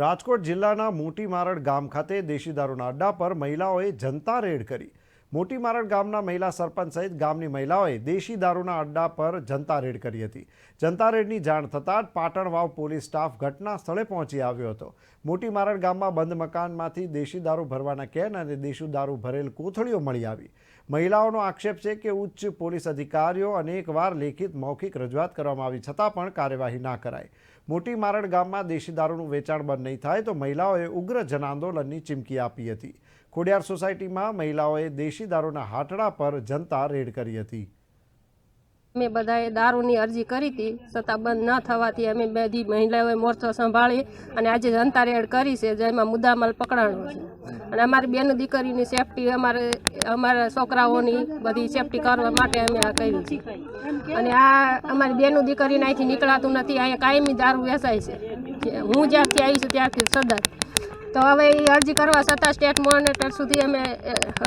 રાજકોટ જિલ્લાના મોટી મારડ ગામ ખાતે દેશી દારૂના અડ્ડા પર મહિલાઓએ જનતા રેડ કરી. મોટી મારડ ગામના મહિલા સરપંચ સહિત ગામની મહિલાઓએ દેશી દારૂના અડ્ડા પર જનતા રેડ કરી હતી. જનતા રેડની જાણ થતાં જ પાટણ વાવ પોલીસ સ્ટાફ ઘટના સ્થળે પહોંચી આવ્યો હતો. મોટી મારડ ગામમાં બંધ મકાનમાંથી દેશી દારૂ ભરવાના કેન અને દેશી દારૂ ભરેલ કોથળીઓ મળી આવી. મહિલાઓનો આક્ષેપ છે કે ઉચ્ચ પોલીસ અધિકારીઓ અનેકવાર લેખિત મૌખિક રજૂઆત કરવામાં આવી છતાં પણ કાર્યવાહી ના કરાય. મોટી મારણ ગામમાં દેશી દારૂનું વેચાણ બંધ નહીં થાય તો મહિલાઓએ ઉગ્ર જનાંદોલનની ચીમકી આપી હતી. ખોડિયાર સોસાયટીમાં મહિલાઓએ દેશી દારૂના હાટડા પર જનતા રેડ કરી હતી. અમે બધાએ દારૂની અરજી કરી હતી. છતાં બંધ ન થવાથી અમે બધી મહિલાઓએ મોરચો સંભાળી અને આજે જનતા રેડ કરી છે જેમાં મુદ્દામાલ પકડાણો છે. અને અમારી બેન દીકરીની સેફટી અમારે, અમારા છોકરાઓની બધી સેફટી કરવા માટે અમે આ કર્યું છે. અને આ અમારી બેનું દીકરીને અહીંથી નીકળાતું નથી, અહીંયા કાયમી દારૂ વેચાય છે. હું જ્યાંથી આવી છું ત્યારથી સદા તો હવે એ અરજી કરવા છતાં સ્ટેટ મોનિટર સુધી અમે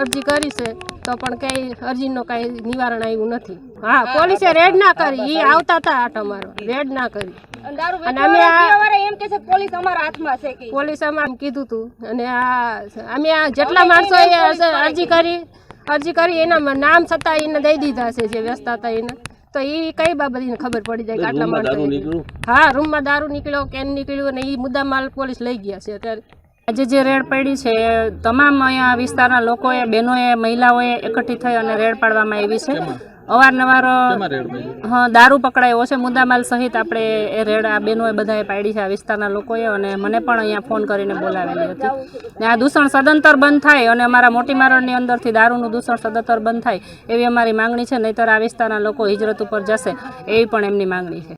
અરજી કરી છે, તો પણ કંઈ અરજીનો કાંઈ નિવારણ આવ્યું નથી. હા પોલીસે રેડ ના કરી. એ આવતા હતા આટો અમારો રેડ ના કરી. અને અમે એમ કે છે પોલીસ અમારા હાથમાં છે કે. પોલીસ અમારે કીધું હતું અને આ અમે આ જેટલા માણસોએ અરજી કરી. અરજી કરી એના નામ છતાં એને દઈ દીધા છે જે વ્યસ્ત હતા એને. તો એ કઈ બાબત એને ખબર પડી જાય કે આટલા માણસો હા રૂમમાં દારૂ નીકળ્યો કેન નીકળ્યું અને એ મુદ્દા માલ પોલીસ લઈ ગયા છે અત્યારે. આજે જે રેડ પડી છે તમામ અહીંયા વિસ્તારના લોકોએ બહેનોએ મહિલાઓએ એકઠી થઈ અને રેડ પાડવામાં આવી છે. અવારનવાર હા દારૂ પકડાયો છે. મુદ્દામાલ સહિત આપણે એ રેડ આ બહેનોએ બધાએ પાડી છે આ વિસ્તારના લોકોએ અને મને પણ અહીંયા ફોન કરીને બોલાવેલી હતી. ને આ દૂષણ સદંતર બંધ થાય અને અમારા મોટી મારણની અંદરથી દારૂનું દૂષણ સદંતર બંધ થાય એવી અમારી માંગણી છે. નહીંતર આ વિસ્તારના લોકો હિજરત ઉપર જશે એવી પણ એમની માંગણી છે.